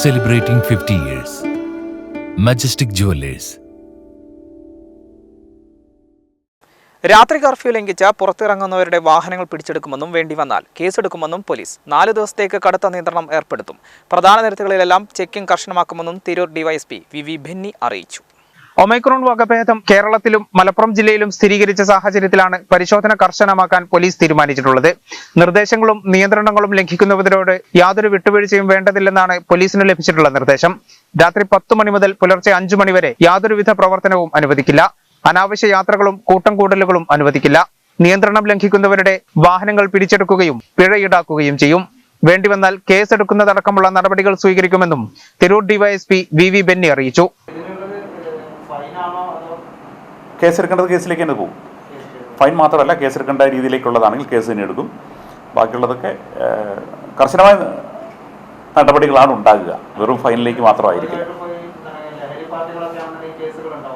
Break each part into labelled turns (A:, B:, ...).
A: celebrating 50 years. Majestic Jewelers.
B: രാത്രി curfew ലംഘിച്ച് പുറത്തിറങ്ങുന്നവരുടെ വാഹനങ്ങൾ പിടിച്ചെടുക്കുമെന്നും വേണ്ടി വന്നാൽ കേസെടുക്കുമെന്നും പോലീസ് നാല് ദിവസത്തേക്ക് കടുത്ത നിയന്ത്രണം ഏർപ്പെടുത്തും പ്രധാന നിരത്തുകളിലെല്ലാം checking കർശനമാക്കുമെന്നും Tirur DYSP V V Benny അറിയിച്ചു ഒമൈക്രോൺ വകഭേദം കേരളത്തിലും മലപ്പുറം ജില്ലയിലും സ്ഥിരീകരിച്ച സാഹചര്യത്തിലാണ് പരിശോധന കർശനമാക്കാൻ പോലീസ് തീരുമാനിച്ചിട്ടുള്ളത്. നിർദ്ദേശങ്ങളും നിയന്ത്രണങ്ങളും ലംഘിക്കുന്നവരോട് യാതൊരു വിട്ടുവീഴ്ചയും വേണ്ടതില്ലെന്നാണ് പോലീസിന് ലഭിച്ചിട്ടുള്ള നിർദ്ദേശം. രാത്രി പത്ത് മണി മുതൽ പുലർച്ചെ അഞ്ചു മണി വരെ യാതൊരുവിധ പ്രവർത്തനവും അനുവദിക്കില്ല. അനാവശ്യ യാത്രകളും കൂട്ടം കൂടലുകളും അനുവദിക്കില്ല. നിയന്ത്രണം ലംഘിക്കുന്നവരുടെ വാഹനങ്ങൾ പിടിച്ചെടുക്കുകയും പിഴ ഈടാക്കുകയും ചെയ്യും. വേണ്ടിവന്നാൽ കേസെടുക്കുന്നതടക്കമുള്ള നടപടികൾ സ്വീകരിക്കുമെന്നും Tirur DYSP V V Benny അറിയിച്ചു.
C: കേസെടുക്കേണ്ടത് കേസിലേക്ക് തന്നെ പോകും. ഫൈൻ മാത്രമല്ല കേസെടുക്കേണ്ട രീതിയിലേക്കുള്ളതാണെങ്കിൽ കേസ് തന്നെ എടുക്കും. ബാക്കിയുള്ളതൊക്കെ കർശനമായ നടപടികളാണ് ഉണ്ടാകുക. വെറും ഫൈനിലേക്ക് മാത്രമായിരിക്കില്ല.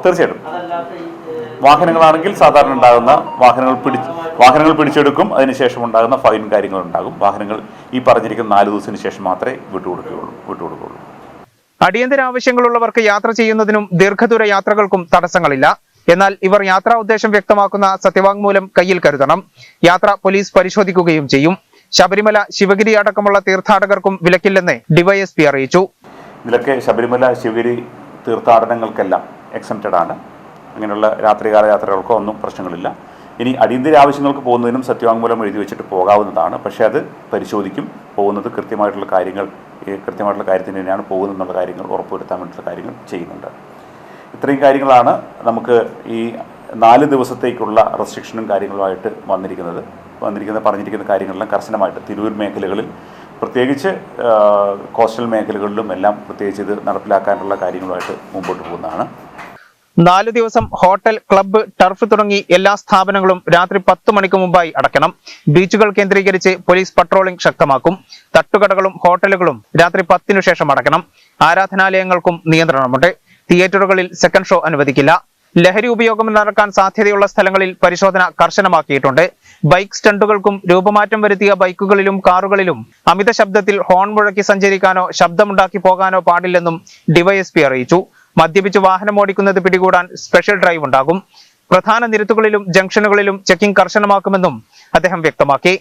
C: തീർച്ചയായിട്ടും. വാഹനങ്ങളാണെങ്കിൽ സാധാരണ ഉണ്ടാകുന്ന വാഹനങ്ങൾ പിടി വാഹനങ്ങൾ പിടിച്ചെടുക്കും. അതിനുശേഷം ഉണ്ടാകുന്ന ഫൈൻ കാര്യങ്ങൾ ഉണ്ടാകും. വാഹനങ്ങൾ ഈ പറഞ്ഞിരിക്കുന്ന നാല് ദിവസത്തിന് ശേഷം മാത്രമേ വിട്ടുകൊടുക്കുകയുള്ളൂ വിട്ടുകൊടുക്കുകയുള്ളൂ.
B: അടിയന്തര ആവശ്യങ്ങളുള്ളവർക്ക് യാത്ര ചെയ്യുന്നതിനും ദീർഘദൂര യാത്രകൾക്കും തടസ്സങ്ങളില്ല. എന്നാൽ ഇവർ യാത്രാ ഉദ്ദേശം വ്യക്തമാക്കുന്ന സത്യവാങ്മൂലം കയ്യിൽ കരുതണം. യാത്ര പോലീസ് പരിശോധിക്കുകയും ചെയ്യും. ശബരിമല ശിവഗിരി അടക്കമുള്ള തീർത്ഥാടകർക്കും വിലക്കില്ലെന്ന് ഡിവൈഎസ്പി അറിയിച്ചു.
C: വിലക്ക് ശബരിമല ശിവഗിരി തീർത്ഥാടനങ്ങൾക്കെല്ലാം എക്സെപ്റ്റഡ് ആണ്. അങ്ങനെയുള്ള രാത്രികാല യാത്രകൾക്കോ ഒന്നും പ്രശ്നങ്ങളില്ല. ഇനി അടിയന്തര ആവശ്യങ്ങൾക്ക് പോകുന്നതിനും സത്യവാങ്മൂലം എഴുതി വെച്ചിട്ട് പോകാവുന്നതാണ്. പക്ഷേ അത് പരിശോധിക്കും. പോകുന്നത് കൃത്യമായിട്ടുള്ള കാര്യങ്ങൾ കൃത്യമായിട്ടുള്ള കാര്യത്തിന് തന്നെയാണ് പോകുന്നത് എന്നുള്ള കാര്യങ്ങൾ ഉറപ്പുവരുത്താൻ വേണ്ടിയിട്ടുള്ള കാര്യങ്ങൾ ചെയ്യുന്നുണ്ട്. ഇത്രയും കാര്യങ്ങളാണ് നമുക്ക് ഈ നാല് ദിവസത്തേക്കുള്ള റെസ്ട്രിക്ഷനും കാര്യങ്ങളുമായിട്ട് വന്നിരിക്കുന്നത്. വന്നിരിക്കുന്ന പറഞ്ഞിരിക്കുന്ന കാര്യങ്ങളെല്ലാം കർശനമായിട്ട് തിരൂർ മേഖലകളിൽ പ്രത്യേകിച്ച് കോസ്റ്റൽ മേഖലകളിലും എല്ലാം പ്രത്യേകിച്ച് ഇത് നടപ്പിലാക്കാനുള്ള കാര്യങ്ങളുമായിട്ട് മുമ്പോട്ട് പോകുന്നതാണ്.
B: നാല് ദിവസം ഹോട്ടൽ ക്ലബ്ബ് ടർഫ് തുടങ്ങി എല്ലാ സ്ഥാപനങ്ങളും രാത്രി പത്ത് മണിക്ക് മുമ്പായി അടക്കണം ബീച്ചുകൾ കേന്ദ്രീകരിച്ച് പോലീസ് പട്രോളിംഗ് ശക്തമാക്കും. തട്ടുകടകളും ഹോട്ടലുകളും രാത്രി പത്തിനു ശേഷം അടക്കണം ആരാധനാലയങ്ങൾക്കും നിയന്ത്രണമുണ്ട്. തിയേറ്ററുകളിൽ സെക്കൻഡ് ഷോ അനുവദിക്കില്ല. ലഹരി ഉപയോഗം നടക്കാൻ സാധ്യതയുള്ള സ്ഥലങ്ങളിൽ പരിശോധന കർശനമാക്കിയിട്ടുണ്ട്. ബൈക്ക് സ്റ്റണ്ടുകൾക്കും രൂപമാറ്റം വരുത്തിയ ബൈക്കുകളിലും കാറുകളിലും അമിത ശബ്ദത്തിൽ ഹോൺ മുഴക്കി സഞ്ചരിക്കാനോ ശബ്ദമുണ്ടാക്കി പോകാനോ പാടില്ലെന്നും ഡിവൈഎസ്പി അറിയിച്ചു. മദ്യപിച്ച് വാഹനം ഓടിക്കുന്നത് പിടികൂടാൻ സ്പെഷ്യൽ ഡ്രൈവ് ഉണ്ടാകും. പ്രധാന നിരത്തുകളിലും ജംഗ്ഷനുകളിലും ചെക്കിംഗ് കർശനമാക്കുമെന്നും അദ്ദേഹം വ്യക്തമാക്കി.